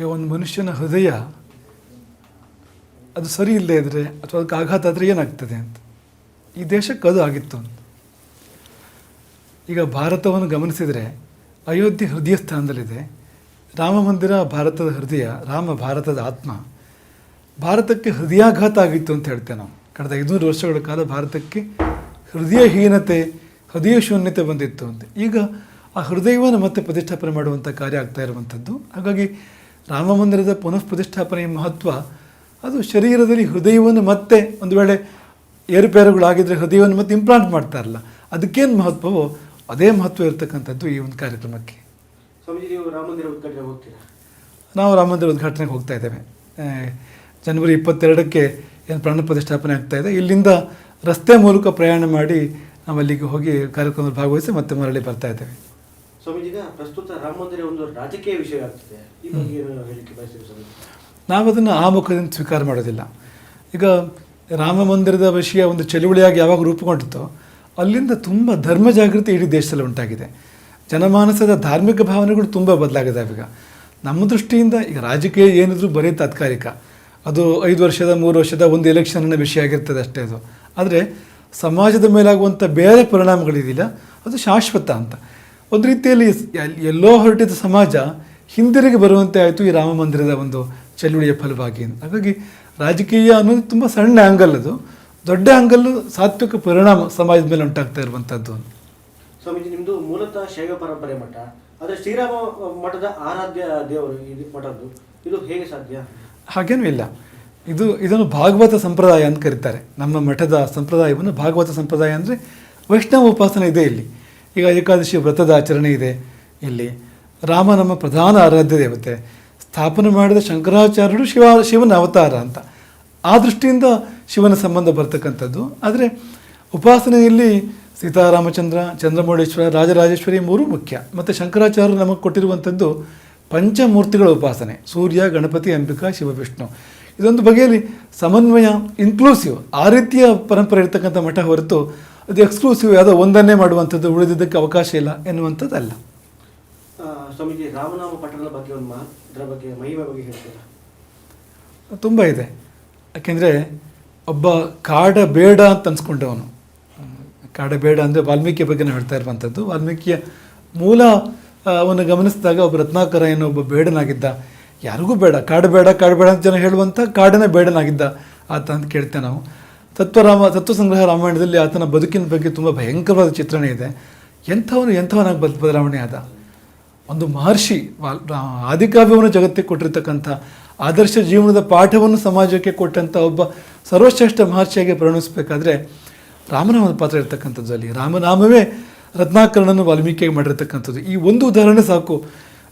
ಈಗ ಒಂದು ಮನುಷ್ಯನ ಹೃದಯ, ಅದು ಸರಿ ಇಲ್ಲದೆ ಇದ್ದರೆ ಅಥವಾ ಅದಕ್ಕೆ ಆಘಾತ ಆದರೆ ಏನಾಗ್ತದೆ ಅಂತ. ಈ ದೇಶಕ್ಕೆ ಅದು ಆಗಿತ್ತು ಅಂತ. ಈಗ ಭಾರತವನ್ನು ಗಮನಿಸಿದರೆ ಅಯೋಧ್ಯೆ ಹೃದಯ ಸ್ಥಾನದಲ್ಲಿದೆ. ರಾಮ ಮಂದಿರ ಭಾರತದ ಹೃದಯ, ರಾಮ ಭಾರತದ ಆತ್ಮ. ಭಾರತಕ್ಕೆ ಹೃದಯಾಘಾತ ಆಗಿತ್ತು ಅಂತ ಹೇಳ್ತೇವೆ ನಾವು. ಕಳೆದ ಐದುನೂರು ವರ್ಷಗಳ ಕಾಲ ಭಾರತಕ್ಕೆ ಹೃದಯಹೀನತೆ, ಹೃದಯ ಶೂನ್ಯತೆ ಬಂದಿತ್ತು ಅಂತ. ಈಗ ಆ ಹೃದಯವನ್ನು ಮತ್ತೆ ಪ್ರತಿಷ್ಠಾಪನೆ ಮಾಡುವಂಥ ಕಾರ್ಯ ಆಗ್ತಾ ಇರುವಂಥದ್ದು. ಹಾಗಾಗಿ ರಾಮ ಮಂದಿರದ ಪುನಃ ಪ್ರತಿಷ್ಠಾಪನೆಯ ಮಹತ್ವ ಅದು ಶರೀರದಲ್ಲಿ ಹೃದಯವನ್ನು ಮತ್ತೆ ಒಂದು ವೇಳೆ ಏರುಪೇರುಗಳಾಗಿದ್ದರೆ ಹೃದಯವನ್ನು ಮತ್ತೆ ಇಂಪ್ಲಾಂಟ್ ಮಾಡ್ತಾರಲ್ಲ ಅದಕ್ಕೇನು ಮಹತ್ವವೋ ಅದೇ ಮಹತ್ವ ಇರತಕ್ಕಂಥದ್ದು ಈ ಒಂದು ಕಾರ್ಯಕ್ರಮಕ್ಕೆ. ನೀವು ರಾಮ ಉದ್ಘಾಟನೆ ಹೋಗ್ತೀರಾ? ನಾವು ರಾಮ ಮಂದಿರ ಉದ್ಘಾಟನೆಗೆ ಹೋಗ್ತಾ ಇದ್ದೇವೆ. ಜನವರಿ ಇಪ್ಪತ್ತೆರಡಕ್ಕೆ ಏನು ಪ್ರಾಣ ಪ್ರತಿಷ್ಠಾಪನೆ ಆಗ್ತಾ ಇದೆ. ಇಲ್ಲಿಂದ ರಸ್ತೆ ಮೂಲಕ ಪ್ರಯಾಣ ಮಾಡಿ ನಾವು ಅಲ್ಲಿಗೆ ಹೋಗಿ ಕಾರ್ಯಕ್ರಮದಲ್ಲಿ ಭಾಗವಹಿಸಿ ಮತ್ತೆ ಮರಳಿ ಬರ್ತಾ ಇದ್ದೇವೆ. ಸ್ವಾಮೀಜಿ ಈಗ ಪ್ರಸ್ತುತ ರಾಮ ಮಂದಿರ ಒಂದು ರಾಜಕೀಯ ವಿಷಯ ಆಗ್ತಿದೆ. ಈ ಬಗ್ಗೆ ಏನು ಹೇಳಿಕೆ ಬಯಸ್ತೀವಿ ಸ್ವಾಮಿ ನಾವು ಅದನ್ನು ಆ ಮುಖದಿಂದ ಸ್ವೀಕಾರ ಮಾಡೋದಿಲ್ಲ. ಈಗ ರಾಮ ಮಂದಿರದ ವಿಷಯ ಒಂದು ಚಳುವಳಿಯಾಗಿ ಯಾವಾಗ ರೂಪುಗೊಂಡಿತ್ತು ಅಲ್ಲಿಂದ ತುಂಬ ಧರ್ಮ ಜಾಗೃತಿ ಇಡೀ ದೇಶದಲ್ಲಿ ಉಂಟಾಗಿದೆ. ಜನಮಾನಸದ ಧಾರ್ಮಿಕ ಭಾವನೆಗಳು ತುಂಬ ಬದಲಾಗಿದೆ ಈಗ. ನಮ್ಮ ದೃಷ್ಟಿಯಿಂದ ಈಗ ರಾಜಕೀಯ ಏನಿದ್ರು ಬರೀ ತಾತ್ಕಾಲಿಕ. ಅದು ಐದು ವರ್ಷದ ಮೂರು ವರ್ಷದ ಒಂದು ಎಲೆಕ್ಷನ್ನ ವಿಷಯ ಆಗಿರ್ತದೆ ಅಷ್ಟೇ ಅದು. ಆದರೆ ಸಮಾಜದ ಮೇಲಾಗುವಂಥ ಬೇರೆ ಪರಿಣಾಮಗಳಿದೆಯಲ್ಲ ಅದು ಶಾಶ್ವತ ಅಂತ. ಒಂದು ರೀತಿಯಲ್ಲಿ ಎಲ್- ಎಲ್ಲೋ ಹೊರಟಿದ್ದ ಸಮಾಜ ಹಿಂದಿರುಗಿ ಬರುವಂತೆ ಆಯಿತು ಈ ರಾಮ ಮಂದಿರದ ಒಂದು ಚಳುವಳಿಯ ಫಲವಾಗಿ ಹಾಗಾಗಿ ರಾಜಕೀಯ ಅನ್ನೋದು ತುಂಬ ಸಣ್ಣ ಆ್ಯಂಗಲ್ ಅದು. ದೊಡ್ಡ ಆ್ಯಂಗಲ್ಲು ಸಾತ್ವಿಕ ಪರಿಣಾಮ ಸಮಾಜದ ಮೇಲೆ ಉಂಟಾಗ್ತಾ ಇರುವಂಥದ್ದು ಸ್ವಾಮೀಜಿ ನಿಮ್ಮದು ಮೂಲತಃ ಶೈವ ಪರಂಪರೆ ಮಠ. ಆದರೆ ಶ್ರೀರಾಮ ಮಠದ ಆರಾಧ್ಯ ದೇವರು ಇದು ಮಠದ್ದು ಇದು ಹೇಗೆ ಸಾಧ್ಯ? ಹಾಗೇನೂ ಇಲ್ಲ. ಇದು ಇದನ್ನು ಭಾಗವತ ಸಂಪ್ರದಾಯ ಅಂತ ಕರೀತಾರೆ. ನಮ್ಮ ಮಠದ ಸಂಪ್ರದಾಯವನ್ನು ಭಾಗವತ ಸಂಪ್ರದಾಯ ಅಂದರೆ ವೈಷ್ಣವ ಉಪಾಸನೆ ಇದೆ ಇಲ್ಲಿ. ಈಗ ಏಕಾದಶಿ ವ್ರತದ ಆಚರಣೆ ಇದೆ ಇಲ್ಲಿ. ರಾಮ ನಮ್ಮ ಪ್ರಧಾನ ಆರಾಧ್ಯ ದೇವತೆ. ಸ್ಥಾಪನೆ ಮಾಡಿದ ಶಂಕರಾಚಾರ್ಯರು ಶಿವ, ಶಿವನ ಅವತಾರ ಅಂತ. ಆ ದೃಷ್ಟಿಯಿಂದ ಶಿವನ ಸಂಬಂಧ ಬರ್ತಕ್ಕಂಥದ್ದು. ಆದರೆ ಉಪಾಸನೆಯಲ್ಲಿ ಸೀತಾರಾಮಚಂದ್ರ, ಚಂದ್ರಮೌಳೇಶ್ವರ, ರಾಜರಾಜೇಶ್ವರಿ ಮೂರು ಮುಖ್ಯ. ಮತ್ತು ಶಂಕರಾಚಾರ್ಯರು ನಮಗೆ ಕೊಟ್ಟಿರುವಂಥದ್ದು ಪಂಚಮೂರ್ತಿಗಳ ಉಪಾಸನೆ. ಸೂರ್ಯ, ಗಣಪತಿ, ಅಂಬಿಕಾ ಶಿವವಿಷ್ಣು ಇದೊಂದು ಬಗೆಯಲ್ಲಿ ಸಮನ್ವಯ ಇನ್ಕ್ಲೂಸಿವ್ ಆ ರೀತಿಯ ಪರಂಪರೆ ಇರ್ತಕ್ಕಂಥ ಮಠ ಹೊರತು ಅದು ಎಕ್ಸ್ಕ್ಲೂಸಿವ್ ಯಾವುದೋ ಒಂದನ್ನೇ ಮಾಡುವಂಥದ್ದು ಉಳಿದಿದ್ದಕ್ಕೆ ಅವಕಾಶ ಇಲ್ಲ ಎನ್ನುವಂಥದ್ದಲ್ಲ. ಅಲ್ಲ ಸ್ವಾಮೀಜಿ ರಾಮನಾಮ ಪಠಣದ ಬಗ್ಗೆ ಒಂದು ಮಾ ಇದರ ಬಗ್ಗೆ ಮಹಿಮೆ ಬಗ್ಗೆ ಹೇಳ್ತೀರಾ? ತುಂಬ ಇದೆ. ಯಾಕೆಂದರೆ ಒಬ್ಬ ಕಾಡ ಬೇಡ ಅಂತ ಅನ್ಸ್ಕೊಂಡವನು. ಕಾಡ ಬೇಡ ಅಂದರೆ ವಾಲ್ಮೀಕಿ ಬಗ್ಗೆ ನಾವು ಹೇಳ್ತಾ ಇರುವಂಥದ್ದು. ವಾಲ್ಮೀಕಿಯ ಮೂಲ ಅವನು ಗಮನಿಸಿದಾಗ ಒಬ್ಬ ರತ್ನಾಕರ ಏನೋ ಒಬ್ಬ ಬೇಡನಾಗಿದ್ದ. ಯಾರಿಗೂ ಬೇಡ. ಕಾಡು ಬೇಡ ಕಾಡು ಬೇಡ ಅಂತ ಜನ ಹೇಳುವಂಥ ಕಾಡನೇ ಬೇಡನಾಗಿದ್ದ. ಆತ ಅಂತ ಕೇಳ್ತೇವೆ ನಾವು. ತತ್ವರಾಮ ತತ್ವ ಸಂಗ್ರಹ ರಾಮಾಯಣದಲ್ಲಿ ಆತನ ಬದುಕಿನ ಬಗ್ಗೆ ತುಂಬ ಭಯಂಕರವಾದ ಚಿತ್ರಣ ಇದೆ. ಎಂಥವನು, ಎಂಥವನಾಗಿ ಬದ್, ಬದಲಾವಣೆ ಆದ? ಒಂದು ಮಹರ್ಷಿ ಆದಿಕಾವ್ಯವನ್ನು ಜಗತ್ತಿಗೆ ಕೊಟ್ಟಿರ್ತಕ್ಕಂಥ, ಆದರ್ಶ ಜೀವನದ ಪಾಠವನ್ನು ಸಮಾಜಕ್ಕೆ ಕೊಟ್ಟಂಥ ಒಬ್ಬ ಸರ್ವಶ್ರೇಷ್ಠ ಮಹರ್ಷಿಯಾಗಿ ಪರಿಣಮಿಸಬೇಕಾದ್ರೆ ರಾಮನಾಮದ ಪಾತ್ರ ಇರ್ತಕ್ಕಂಥದ್ದು ಅಲ್ಲಿ. ರಾಮನಾಮವೇ ರತ್ನಾಕರಣನ್ನು ವಾಲ್ಮೀಕಿಯಾಗಿ ಮಾಡಿರ್ತಕ್ಕಂಥದ್ದು. ಈ ಒಂದು ಉದಾಹರಣೆ ಸಾಕು.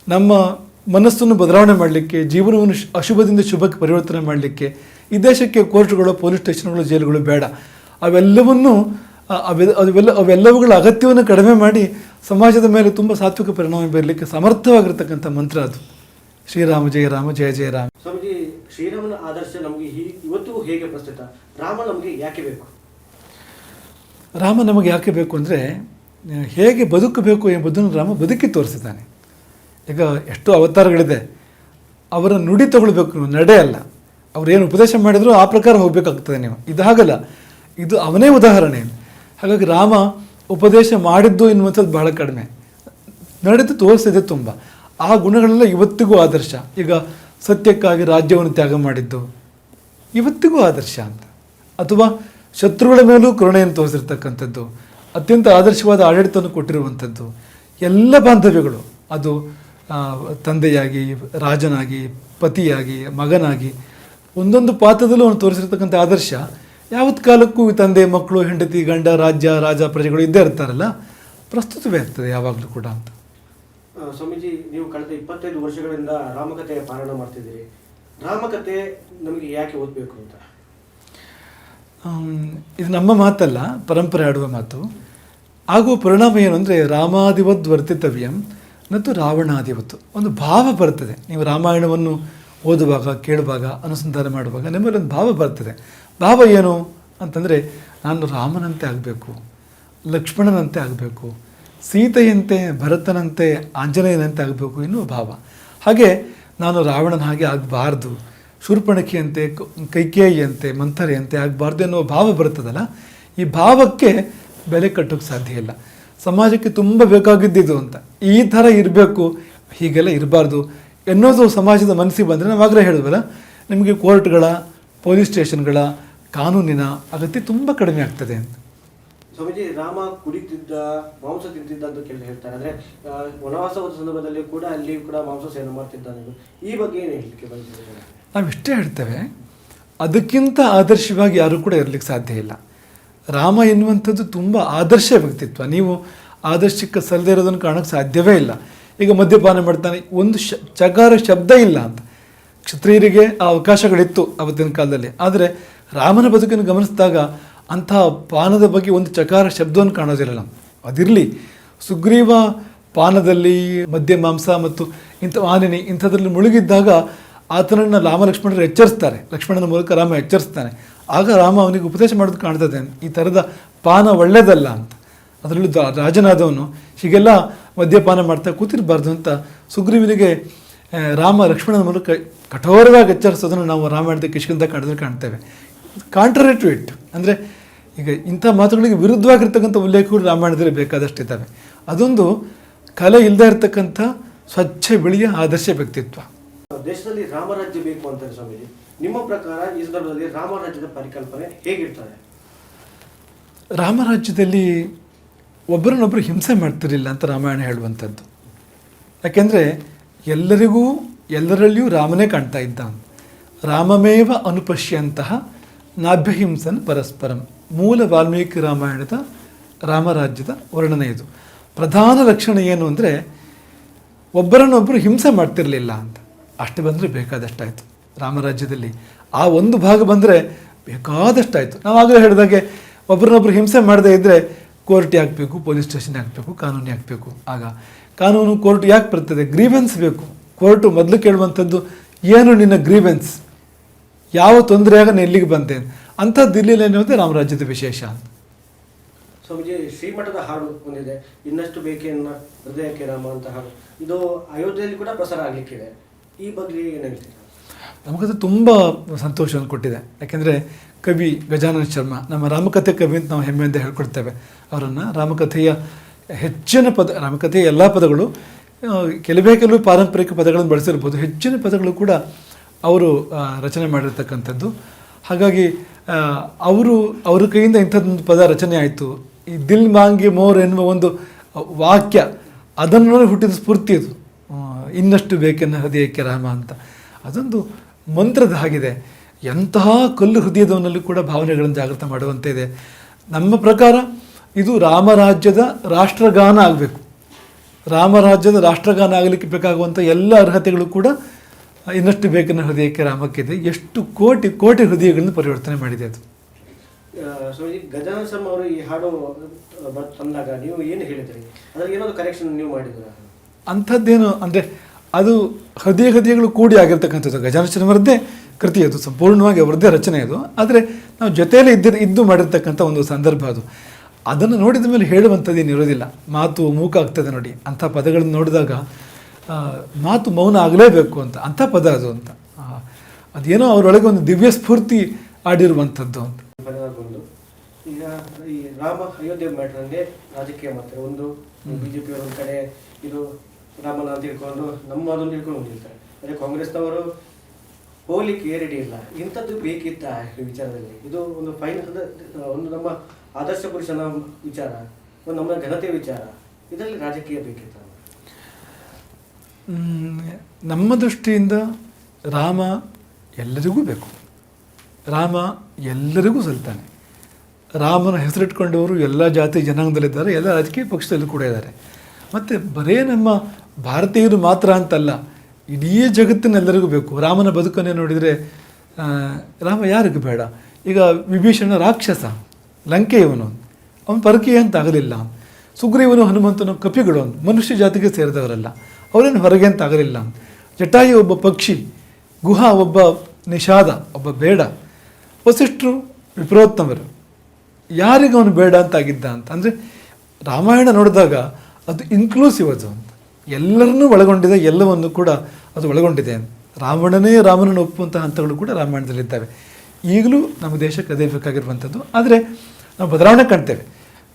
ನಮ್ಮ ಮನಸ್ಸನ್ನು ಬದಲಾವಣೆ ಮಾಡಲಿಕ್ಕೆ, ಜೀವನವನ್ನು ಅಶುಭದಿಂದ ಶುಭಕ್ಕೆ ಪರಿವರ್ತನೆ ಮಾಡಲಿಕ್ಕೆ ಈ ದೇಶಕ್ಕೆ ಕೋರ್ಟ್ಗಳು ಪೊಲೀಸ್ ಸ್ಟೇಷನ್ಗಳು ಜೈಲುಗಳು ಬೇಡ. ಅವೆಲ್ಲವನ್ನು ಅವೆಲ್ಲ ಅವೆಲ್ಲವುಗಳ ಅಗತ್ಯವನ್ನು ಕಡಿಮೆ ಮಾಡಿ ಸಮಾಜದ ಮೇಲೆ ತುಂಬ ಸಾತ್ವಿಕ ಪರಿಣಾಮ ಬೀರಲಿಕ್ಕೆ ಸಮರ್ಥವಾಗಿರ್ತಕ್ಕಂಥ ಮಂತ್ರ ಅದು. ಶ್ರೀರಾಮ ಜಯ ರಾಮ ಜಯ ಜಯ ರಾಮ. ಸ್ವಾಮೀಜಿ ಶ್ರೀರಾಮನ ಆದರ್ಶ ನಮಗೆ ಇವತ್ತು ಹೇಗೆ ಪ್ರಸ್ತುತ? ರಾಮ ನಮಗೆ ಯಾಕೆ ಬೇಕು? ರಾಮ ನಮಗೆ ಯಾಕೆ ಬೇಕು ಅಂದರೆ ಹೇಗೆ ಬದುಕಬೇಕು ಎಂಬುದನ್ನು ರಾಮ ಬದುಕಿ ತೋರಿಸಿದ್ದಾನೆ. ಈಗ ಎಷ್ಟೋ ಅವತಾರಗಳಿದೆ. ಅವರ ನುಡಿ ತಗೊಳ್ಬೇಕು ನಡೆ ಅಲ್ಲ. ಅವ್ರು ಏನು ಉಪದೇಶ ಮಾಡಿದ್ರು ಆ ಪ್ರಕಾರ ಹೋಗಬೇಕಾಗ್ತದೆ ನೀವು. ಇದು ಹಾಗಲ್ಲ. ಇದು ಅವನೇ ಉದಾಹರಣೆ. ಹಾಗಾಗಿ ರಾಮ ಉಪದೇಶ ಮಾಡಿದ್ದು ಎನ್ನುವಂಥದ್ದು ಬಹಳ ಕಡಿಮೆ. ನಡೆದು ತೋರಿಸಿದೆ ತುಂಬ. ಆ ಗುಣಗಳೆಲ್ಲ ಇವತ್ತಿಗೂ ಆದರ್ಶ. ಈಗ ಸತ್ಯಕ್ಕಾಗಿ ರಾಜ್ಯವನ್ನು ತ್ಯಾಗ ಮಾಡಿದ್ದು ಇವತ್ತಿಗೂ ಆದರ್ಶ ಅಂತ. ಅಥವಾ ಶತ್ರುಗಳ ಮೇಲೂ ಕರುಣೆಯನ್ನು ತೋರಿಸಿರ್ತಕ್ಕಂಥದ್ದು, ಅತ್ಯಂತ ಆದರ್ಶವಾದ ಆಡಳಿತವನ್ನು ಕೊಟ್ಟಿರುವಂಥದ್ದು, ಎಲ್ಲ ಬಾಂಧವ್ಯಗಳು. ಅದು ತಂದೆಯಾಗಿ, ರಾಜನಾಗಿ, ಪತಿಯಾಗಿ, ಮಗನಾಗಿ ಒಂದೊಂದು ಪಾತ್ರದಲ್ಲೂ ಅವನು ತೋರಿಸಿರ್ತಕ್ಕಂಥ ಆದರ್ಶ. ಯಾವತ್ ಕಾಲಕ್ಕೂ ತಂದೆ ಮಕ್ಕಳು ಹೆಂಡತಿ ಗಂಡ ರಾಜ್ಯ ರಾಜ ಪ್ರಜೆಗಳು ಇದ್ದೇ ಇರ್ತಾರಲ್ಲ ಪ್ರಸ್ತುತವೇ ಇರ್ತದೆ ಯಾವಾಗಲೂ ಕೂಡ ಅಂತ. ಸ್ವಾಮೀಜಿ ನೀವು ಕಳೆದ ಇಪ್ಪತ್ತೈದು ವರ್ಷಗಳಿಂದ ರಾಮಕಥೆಯ ಪಾರಾಯಣ ಮಾಡ್ತಿದ್ದೀರಿ. ರಾಮಕಥೆ ನಮಗೆ ಯಾಕೆ ಓದಬೇಕು ಅಂತ? ಇದು ನಮ್ಮ ಮಾತಲ್ಲ ಪರಂಪರೆ ಆಡುವ ಮಾತು. ಆಗುವ ಪರಿಣಾಮ ಏನು ಅಂದರೆ ರಾಮಾದಿವದ್ ವರ್ತಿತವ್ಯಂ ಮತ್ತು ರಾವಣಾದಿವತ್ತು ಒಂದು ಭಾವ ಬರ್ತದೆ. ನೀವು ರಾಮಾಯಣವನ್ನು ಓದುವಾಗ, ಕೇಳುವಾಗ, ಅನುಸಂಧಾನ ಮಾಡುವಾಗ ನಿಮ್ಮಲ್ಲಿ ಒಂದು ಭಾವ ಬರ್ತದೆ. ಭಾವ ಏನು ಅಂತಂದರೆ, ನಾನು ರಾಮನಂತೆ ಆಗಬೇಕು, ಲಕ್ಷ್ಮಣನಂತೆ ಆಗಬೇಕು, ಸೀತೆಯಂತೆ, ಭರತನಂತೆ, ಆಂಜನೇಯನಂತೆ ಆಗಬೇಕು ಎನ್ನುವ ಭಾವ. ಹಾಗೆ ನಾನು ರಾವಣನ ಹಾಗೆ ಆಗಬಾರ್ದು ಶೂರ್ಪಣಕಿಯಂತೆ ಕೈಕೇಯಿಯಂತೆ, ಮಂಥರೆಯಂತೆ ಆಗಬಾರ್ದು ಎನ್ನುವ ಭಾವ ಬರ್ತದಲ್ಲ, ಈ ಭಾವಕ್ಕೆ ಬೆಲೆ ಕಟ್ಟೋಕ್ಕೆ ಸಾಧ್ಯ ಇಲ್ಲ. ಸಮಾಜಕ್ಕೆ ತುಂಬ ಬೇಕಾಗಿದ್ದಿದ್ದು ಅಂತ. ಈ ಥರ ಇರಬೇಕು, ಹೀಗೆಲ್ಲ ಇರಬಾರ್ದು. ಎನ್ನೋದು ಸಮಾಜದ ಮನಸ್ಸಿಗೆ ಬಂದರೆ ನಾವು ಆಗ್ರಹ ಹೇಳಿದ್ವಲ್ಲ ನಿಮಗೆ ಕೋರ್ಟ್ಗಳ ಪೊಲೀಸ್ ಸ್ಟೇಷನ್ಗಳ ಕಾನೂನಿನ ಅಗತ್ಯ ತುಂಬ ಕಡಿಮೆ ಆಗ್ತದೆ ಅಂತ. ಸ್ವಾಮೀಜಿ ರಾಮ ಕುಡಿತಿದ್ದ ಮಾಂಸ ತಿಂತಿದ್ದ ಅಂತ ಕೇಳಿ ಹೇಳ್ತಾರೆ. ಅಂದರೆ ವನವಾಸ ಸಂದರ್ಭದಲ್ಲಿ ಕೂಡ ಅಲ್ಲಿ ಕೂಡ ಮಾಂಸ ಸೇವನೆ ಮಾಡ್ತಿದ್ದ ಈ ಬಗ್ಗೆ ಏನು ಹೇಳಲಿಕ್ಕೆ ಬಂದಿದ್ದೇವೆ ನಾವು ಇಷ್ಟೇ ಹೇಳ್ತೇವೆ ಅದಕ್ಕಿಂತ ಆದರ್ಶವಾಗಿ ಯಾರೂ ಕೂಡ ಇರಲಿಕ್ಕೆ ಸಾಧ್ಯ ಇಲ್ಲ. ರಾಮ ಎನ್ನುವಂಥದ್ದು ತುಂಬ ಆದರ್ಶ ವ್ಯಕ್ತಿತ್ವ. ನೀವು ಆದರ್ಶಕ್ಕೆ ಸಲ್ಲದೇ ಇರೋದನ್ನು ಕಾಣೋಕ್ಕೆ ಸಾಧ್ಯವೇ ಇಲ್ಲ. ಈಗ ಮದ್ಯಪಾನ ಮಾಡ್ತಾನೆ. ಒಂದು ಶ, ಚಕಾರ ಶಬ್ದ ಇಲ್ಲ ಅಂತ. ಕ್ಷತ್ರಿಯರಿಗೆ ಆ ಅವಕಾಶಗಳಿತ್ತು ಅವತ್ತಿನ ಕಾಲದಲ್ಲಿ. ಆದರೆ ರಾಮನ ಬದುಕನ್ನು ಗಮನಿಸಿದಾಗ ಅಂತಹ ಪಾನದ ಬಗ್ಗೆ ಒಂದು ಚಕಾರ ಶಬ್ದವನ್ನು ಕಾಣೋದಿರಲ್ಲ. ಅದಿರಲಿ, ಸುಗ್ರೀವ ಪಾನದಲ್ಲಿ ಮದ್ಯ, ಮಾಂಸ ಮತ್ತು ಇಂಥ ಆನೆನಿ ಇಂಥದ್ರಲ್ಲಿ ಮುಳುಗಿದ್ದಾಗ ಆತನನ್ನು ರಾಮ ಲಕ್ಷ್ಮಣರು ಎಚ್ಚರಿಸ್ತಾರೆ. ಲಕ್ಷ್ಮಣನ ಮೂಲಕ ರಾಮ ಎಚ್ಚರಿಸ್ತಾನೆ. ಆಗ ರಾಮ ಅವನಿಗೆ ಉಪದೇಶ ಮಾಡೋದು ಕಾಣ್ತದೆ. ಈ ಥರದ ಪಾನ ಒಳ್ಳೆಯದಲ್ಲ ಅಂತ. ಅದರಲ್ಲೂ ರಾಜನಾದವನು ಹೀಗೆಲ್ಲ ಮದ್ಯಪಾನ ಮಾಡ್ತಾ ಕೂತಿರಬಾರ್ದು ಅಂತ ಸುಗ್ರೀವನಿಗೆ ರಾಮ ಲಕ್ಷ್ಮಣನ ಮೂಲಕ ಕಠೋರವಾಗಿ ಎಚ್ಚರಿಸೋದನ್ನು ನಾವು ರಾಮಾಯಣದ ಕಿಶ್ಕಿಂತ ಕಾಣೋದನ್ನು ಕಾಣ್ತೇವೆ. ಕಾಂಟ್ರರಿ ಟು ಇಟ್ ಅಂದರೆ ಈಗ ಇಂಥ ಮಾತುಗಳಿಗೆ ವಿರುದ್ಧವಾಗಿರ್ತಕ್ಕಂಥ ಉಲ್ಲೇಖಗಳು ರಾಮಾಯಣದಲ್ಲಿ ಬೇಕಾದಷ್ಟಿದ್ದಾವೆ. ಅದೊಂದು ಕಲೆ ಇಲ್ಲದೆ ಇರತಕ್ಕಂಥ ಸ್ವಚ್ಛ ಬಿಳಿಯ ಆದರ್ಶ ವ್ಯಕ್ತಿತ್ವ. ದೇಶದಲ್ಲಿ ರಾಮರಾಜ್ಯ ಬೇಕು ಅಂತ ಸ್ವಾಮೀಜಿ ನಿಮ್ಮ ಪ್ರಕಾರ ಈ ಸಂದರ್ಭದಲ್ಲಿ ರಾಮರಾಜ್ಯದ ಪರಿಕಲ್ಪನೆ ಹೇಗಿರ್ತದೆ? ರಾಮರಾಜ್ಯದಲ್ಲಿ ಒಬ್ಬರನ್ನೊಬ್ಬರು ಹಿಂಸೆ ಮಾಡ್ತಿರಲಿಲ್ಲ ಅಂತ ರಾಮಾಯಣ ಹೇಳುವಂಥದ್ದು. ಯಾಕೆಂದರೆ ಎಲ್ಲರಿಗೂ, ಎಲ್ಲರಲ್ಲಿಯೂ ರಾಮನೇ ಕಾಣ್ತಾ ಇದ್ದ. ರಾಮಮೇವ ಅನುಪಶ್ಯಂತಹ ನಾಭ್ಯಹಿಂಸನ್ ಪರಸ್ಪರಂ. ಮೂಲ ವಾಲ್ಮೀಕಿ ರಾಮಾಯಣದ ರಾಮರಾಜ್ಯದ ವರ್ಣನೆ ಇದು ಪ್ರಧಾನ ಲಕ್ಷಣ ಏನು ಅಂದರೆ ಒಬ್ಬರನ್ನೊಬ್ಬರು ಹಿಂಸೆ ಮಾಡ್ತಿರಲಿಲ್ಲ ಅಂತ. ಅಷ್ಟು ಬಂದರೆ ಬೇಕಾದಷ್ಟಾಯಿತು ರಾಮರಾಜ್ಯದಲ್ಲಿ. ಆ ಒಂದು ಭಾಗ ಬಂದರೆ ಬೇಕಾದಷ್ಟಾಯಿತು. ನಾವು ಆಗಲೇ ಹೇಳಿದಾಗೆ ಒಬ್ಬರನ್ನೊಬ್ಬರು ಹಿಂಸೆ ಮಾಡದೇ ಇದ್ದರೆ ಕೋರ್ಟ್ ಹಾಕಬೇಕು ಪೊಲೀಸ್ ಸ್ಟೇಷನ್ ಹಾಕಬೇಕು? ಕಾನೂನು ಹಾಕಬೇಕು? ಆಗ ಕಾನೂನು ಕೋರ್ಟ್ ಯಾಕೆ ಬರ್ತದೆ? ಗ್ರೀವೆನ್ಸ್ ಬೇಕು. ಕೋರ್ಟು ಮೊದಲು ಕೇಳುವಂಥದ್ದು, ಏನು ನಿನ್ನ ಗ್ರೀವೆನ್ಸ್? ಯಾವ ತೊಂದರೆಯಾಗ ನಾನು ಎಲ್ಲಿಗೆ ಬಂದೆ? ಅಂಥದ್ದು ಇರಲಿಲ್ಲ ಎನ್ನುವುದೇ ರಾಜ್ಯದ ವಿಶೇಷ. ಅಂತ ಸ್ವಾಮೀಜಿ, ಶ್ರೀಮಠದ ಹಾಡು ಬಂದಿದೆ ಇನ್ನಷ್ಟು ಬೇಕೆನ್ನ ಹೃದಯಕ್ಕೆ ರಾಮ ಅಂತ ಹಾಡು. ಇದು ಅಯೋಧ್ಯೆಯಲ್ಲಿ ಕೂಡ ಪ್ರಸಾರ ಆಗಲಿಕ್ಕಿದೆ. ಈ ಬಗ್ಗೆ ಏನಾಗಿದೆ ನಮಗದು ತುಂಬ ಸಂತೋಷವನ್ನು ಕೊಟ್ಟಿದೆ. ಯಾಕೆಂದರೆ ಕವಿ ಗಜಾನನ ಶರ್ಮ, ನಮ್ಮ ರಾಮಕಥೆ ಕವಿ ಅಂತ ನಾವು ಹೆಮ್ಮೆಯಿಂದ ಹೇಳ್ಕೊಡ್ತೇವೆ. ಅವರನ್ನು ರಾಮಕಥೆಯ ಹೆಚ್ಚಿನ ಪದ, ರಾಮಕಥೆಯ ಎಲ್ಲ ಪದಗಳು ಕೆಲವೇ ಕೆಲವು ಪಾರಂಪರಿಕ ಪದಗಳನ್ನು ಬಳಸಿರ್ಬೋದು. ಹೆಚ್ಚಿನ ಪದಗಳು ಕೂಡ ಅವರು ರಚನೆ ಮಾಡಿರ್ತಕ್ಕಂಥದ್ದು. ಹಾಗಾಗಿ ಅವರು, ಅವರ ಕೈಯಿಂದ ಇಂಥದ್ದೊಂದು ಪದ ರಚನೆ ಆಯಿತು. ಈ ದಿಲ್ ಮಾಂಗಿ ಮೋರ್ ಎನ್ನುವ ಒಂದು ವಾಕ್ಯ ಅದನ್ನು ಹುಟ್ಟಿದ ಸ್ಫೂರ್ತಿ ಅದು. ಇನ್ನಷ್ಟು ಬೇಕೆನ್ನ ಹೃದಯಕ್ಕೆ ರಾಮ ಅಂತ. ಅದೊಂದು ಮಂತ್ರದ ಹಾಗಿದೆ. ಎಂತಹ ಕಲ್ಲು ಹೃದಯದವನಲ್ಲಿ ಕೂಡ ಭಾವನೆಗಳನ್ನು ಜಾಗೃತ ಮಾಡುವಂತೆ ಇದೆ. ನಮ್ಮ ಪ್ರಕಾರ ಇದು ರಾಮರಾಜ್ಯದ ರಾಷ್ಟ್ರಗಾನ ಆಗಬೇಕು. ರಾಮರಾಜ್ಯದ ರಾಷ್ಟ್ರಗಾನ ಆಗಲಿಕ್ಕೆ ಬೇಕಾಗುವಂಥ ಎಲ್ಲ ಅರ್ಹತೆಗಳು ಕೂಡ ಇನ್ನಷ್ಟು ಬೇಕಿನ ಹೃದಯಕ್ಕೆ ರಾಮಕ್ಕಿದೆ. ಎಷ್ಟು ಕೋಟಿ ಕೋಟಿ ಹೃದಯಗಳನ್ನು ಪರಿವರ್ತನೆ ಮಾಡಿದೆ ಅದು. ಅವರು ಈ ಹಾಡು ತಂದಾಗ ನೀವು ಏನು ಹೇಳಿದ್ರಿ? ಅದರಲ್ಲಿ ಏನಾದ್ರು ಕರೆಕ್ಷನ್ ನೀವು ಮಾಡಿದ್ರ? ಅಂಥದ್ದೇನು ಅಂದರೆ ಅದು ಹೃದಯ ಹೃದಯಗಳು ಕೂಡಿ ಆಗಿರ್ತಕ್ಕಂಥದ್ದು. ಗಜಾನಚನ ಶರ್ಮರದ್ದೇ ಕೃತಿ ಅದು. ಸಂಪೂರ್ಣವಾಗಿ ಅವರದ್ದೇ ರಚನೆ ಅದು. ಆದರೆ ನಾವು ಜೊತೆಯಲ್ಲೇ ಇದ್ದ ಇದ್ದು ಮಾಡಿರ್ತಕ್ಕಂಥ ಒಂದು ಸಂದರ್ಭ ಅದು. ಅದನ್ನು ನೋಡಿದ ಮೇಲೆ ಹೇಳುವಂಥದ್ದೇನು ಇರೋದಿಲ್ಲ ಮಾತು ಮೂಕ ಆಗ್ತದೆ ನೋಡಿ. ಅಂಥ ಪದಗಳನ್ನು ನೋಡಿದಾಗ ಮಾತು ಮೌನ ಆಗಲೇಬೇಕು ಅಂತ. ಅಂಥ ಪದ ಅದು ಅಂತ. ಅದೇನೋ ಅವರೊಳಗೆ ಒಂದು ದಿವ್ಯ ಸ್ಫೂರ್ತಿ ಆಡಿರುವಂಥದ್ದು ಅಂತ. ಈಗ ಈ ರಾಮ ಅಯೋಧ್ಯೆ ಮಾಡಿದಂಗೆ ರಾಜಕೀಯ ಮಾಡ್ತಾರೆ. ಒಂದು ಬಿಜೆಪಿಯವರ ಕಡೆ ಇದು ಅಂತ ತಿಳ್ಕೊಂಡು ನಮ್ಮ ಅದನ್ನು ತಿಳ್ಕೊಂಡು ಹೋಗಿರ್ತಾರೆ. ಅದೇ ಕಾಂಗ್ರೆಸ್ನವರು ಹೋಗ್ಲಿಕ್ಕೆ ರೆಡಿ ಇಲ್ಲ. ಇಂಥದ್ದು ಬೇಕಿತ್ತ ವಿಚಾರದಲ್ಲಿ? ಇದು ಒಂದು ಫೈನ್ ಒಂದು ನಮ್ಮ ಆದರ್ಶ ಪುರುಷನ ವಿಚಾರ, ಒಂದು ನಮ್ಮ ಘನತೆ ವಿಚಾರ. ಇದರಲ್ಲಿ ರಾಜಕೀಯ ಬೇಕಿತ್ತ? ನಮ್ಮ ದೃಷ್ಟಿಯಿಂದ ರಾಮ ಎಲ್ಲರಿಗೂ ಬೇಕು. ರಾಮ ಎಲ್ಲರಿಗೂ ಸಲ್ತಾನೆ. ರಾಮನ ಹೆಸರಿಟ್ಕೊಂಡವರು ಎಲ್ಲ ಜಾತಿ ಜನಾಂಗದಲ್ಲಿದ್ದಾರೆ, ಎಲ್ಲ ರಾಜಕೀಯ ಪಕ್ಷದಲ್ಲೂ ಕೂಡ ಇದ್ದಾರೆ. ಮತ್ತು ಬರೇ ನಮ್ಮ ಭಾರತೀಯರು ಮಾತ್ರ ಅಂತಲ್ಲ, ಇಡೀ ಜಗತ್ತಿನೆಲ್ಲರಿಗೂ ಬೇಕು. ರಾಮನ ಬದುಕನ್ನೇ ನೋಡಿದರೆ ರಾಮ ಯಾರಿಗೂ ಬೇಡ. ಈಗ ವಿಭೀಷಣ ರಾಕ್ಷಸ, ಲಂಕೆಯವನು, ಅವನು ಪರಕೀಯ ಅಂತ ಆಗಲಿಲ್ಲ ಸುಗ್ರೀವನು ಹನುಮಂತನು ಕಪಿಗಳು. ಮನುಷ್ಯ ಜಾತಿಗೆ ಸೇರಿದವರಲ್ಲ. ಅವರೇನು ಹೊರಗೆ ಅಂತ ಆಗಲಿಲ್ಲ ಜಟಾಯಿ ಒಬ್ಬ ಪಕ್ಷಿ, ಗುಹಾ ಒಬ್ಬ ನಿಷಾದ, ಒಬ್ಬ ಬೇಡ. ವಸಿಷ್ಠರು ವಿಪ್ರೋತ್ತಮರು. ಯಾರಿಗೆ ಅವನು ಬೇಡ ಅಂತ ಆಗಿದ್ದ ಅಂತ. ಅಂದರೆ ರಾಮಾಯಣ ನೋಡಿದಾಗ ಅದು ಇನ್ಕ್ಲೂಸಿವ್ ಅದು ಅಂತ. ಎಲ್ಲರನ್ನೂ ಒಳಗೊಂಡಿದೆ, ಎಲ್ಲವನ್ನು ಕೂಡ ಅದು ಒಳಗೊಂಡಿದೆ ರಾವಣನೇ ರಾಮನನ್ನು ಒಪ್ಪುವಂಥ ಹಂತಗಳು ಕೂಡ ರಾಮಾಯಣದಲ್ಲಿದ್ದಾವೆ ಈಗಲೂ ನಮ್ಮ ದೇಶಕ್ಕೆ ಅದೇ ಬೇಕಾಗಿರುವಂಥದ್ದು. ಆದರೆ ನಾವು ಬದಲಾವಣೆ ಕಾಣ್ತೇವೆ.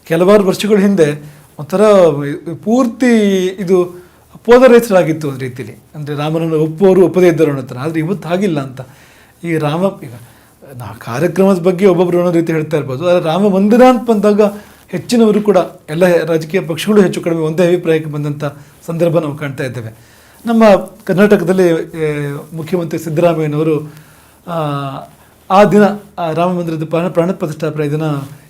ಕೆಲವಾರು ವರ್ಷಗಳ ಹಿಂದೆ ಒಂಥರ ಪೂರ್ತಿ ಇದು ಪೋದರೇಸರಾಗಿತ್ತು ಒಂದು ರೀತಿಯಲ್ಲಿ ಅಂದರೆ ರಾಮನನ್ನು ಒಪ್ಪುವವರು ಒಪ್ಪದೇ ಇದ್ದರು ಅನ್ನೋ ಆದರೆ ಇವತ್ತು ಹಾಗಿಲ್ಲ ಅಂತ. ಈ ರಾಮ, ಈಗ ನಾ ಕಾರ್ಯಕ್ರಮದ ಬಗ್ಗೆ ಒಬ್ಬೊಬ್ಬರು ಅನ್ನೋ ರೀತಿ ಹೇಳ್ತಾ ಇರ್ಬೋದು. ಆದರೆ ರಾಮ ಮಂದಿರ ಅಂತ ಬಂದಾಗ ಹೆಚ್ಚಿನವರು ಕೂಡ ಎಲ್ಲ ರಾಜಕೀಯ ಪಕ್ಷಗಳು ಹೆಚ್ಚು ಕಡಿಮೆ ಒಂದೇ ಅಭಿಪ್ರಾಯಕ್ಕೆ ಬಂದಂಥ ಸಂದರ್ಭ ನಾವು ಕಾಣ್ತಾ ಇದ್ದೇವೆ. ನಮ್ಮ ಕರ್ನಾಟಕದಲ್ಲಿ ಮುಖ್ಯಮಂತ್ರಿ ಸಿದ್ದರಾಮಯ್ಯನವರು ಆ, ದಿನ ರಾಮ ಮಂದಿರದ ಪ್ರಾಣ ಪ್ರಾಣ ಪ್ರತಿಷ್ಠಾಪನೆ ದಿನ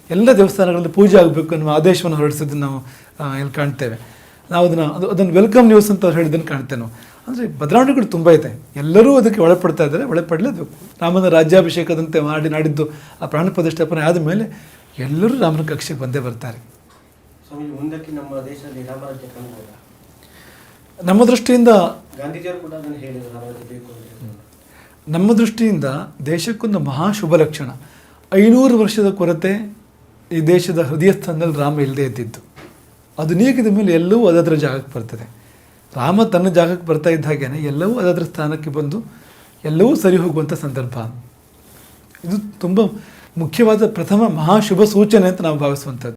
ಎಲ್ಲ ದೇವಸ್ಥಾನಗಳಲ್ಲಿ ಪೂಜೆ ಆಗಬೇಕು ಅನ್ನುವ ಆದೇಶವನ್ನು ಹೊರಡಿಸಿದ್ದನ್ನು ನಾವು ಇಲ್ಲಿ ಕಾಣ್ತೇವೆ. ನಾವು ಅದನ್ನು ಅದು ಅದನ್ನು ವೆಲ್ಕಮ್ ನ್ಯೂಸ್ ಅಂತ ಹೇಳಿದ್ದನ್ನು ಕಾಣ್ತೇವೆ ನಾವು. ಅಂದರೆ ಬದಲಾವಣೆಗಳು ತುಂಬ ಇದೆ. ಎಲ್ಲರೂ ಅದಕ್ಕೆ ಒಳಪಡ್ತಾ ಇದ್ದಾರೆ ಒಳಪಡಲೇಬೇಕು. ರಾಮನ ರಾಜ್ಯಾಭಿಷೇಕದಂತೆ ಮಾಡಿ ನಾಡಿದ್ದು ಆ ಪ್ರಾಣ ಪ್ರತಿಷ್ಠಾಪನೆ ಆದ ಮೇಲೆ ಎಲ್ಲರೂ ರಾಮನ ಕಕ್ಷೆಗೆ ಬಂದೇ ಬರ್ತಾರೆ. ಮುಂದಕ್ಕೆ ನಮ್ಮ ದೇಶದಲ್ಲಿ ರಾಮರಾಜ್ಯ ಕಾಣ್ಬೋದಾ? ನಮ್ಮ ದೃಷ್ಟಿಯಿಂದ ಗಾಂಧೀಜಿಯವರು ಕೂಡ ಅದನ್ನು ಹೇಳಿದರು ರಾಮರಾಜ್ಯ ಬೇಕು ನಮ್ಮ ದೃಷ್ಟಿಯಿಂದ ದೇಶಕ್ಕೊಂದು ಮಹಾ ಶುಭ ಲಕ್ಷಣ. ಐನೂರು ವರ್ಷದ ಕೊರತೆ ಈ ದೇಶದ ಹೃದಯ ಸ್ಥಾನದಲ್ಲಿ ರಾಮ ಇಲ್ಲದೆ ಇದ್ದಿದ್ದು. ಅದು ನೀಗಿದ ಮೇಲೆ ಎಲ್ಲವೂ ಅದರ ಜಾಗಕ್ಕೆ ಬರ್ತದೆ. ರಾಮ ತನ್ನ ಜಾಗಕ್ಕೆ ಬರ್ತಾ ಇದ್ದ ಹಾಗೇನೆ ಎಲ್ಲವೂ ಅದರ ಸ್ಥಾನಕ್ಕೆ ಬಂದು ಎಲ್ಲವೂ ಸರಿ ಹೋಗುವಂಥ ಸಂದರ್ಭ. ಇದು ತುಂಬ ಮುಖ್ಯವಾದ ಪ್ರಥಮ ಮಹಾಶುಭ ಸೂಚನೆ ಅಂತ ನಾವು ಭಾವಿಸುವಂಥದ್ದು.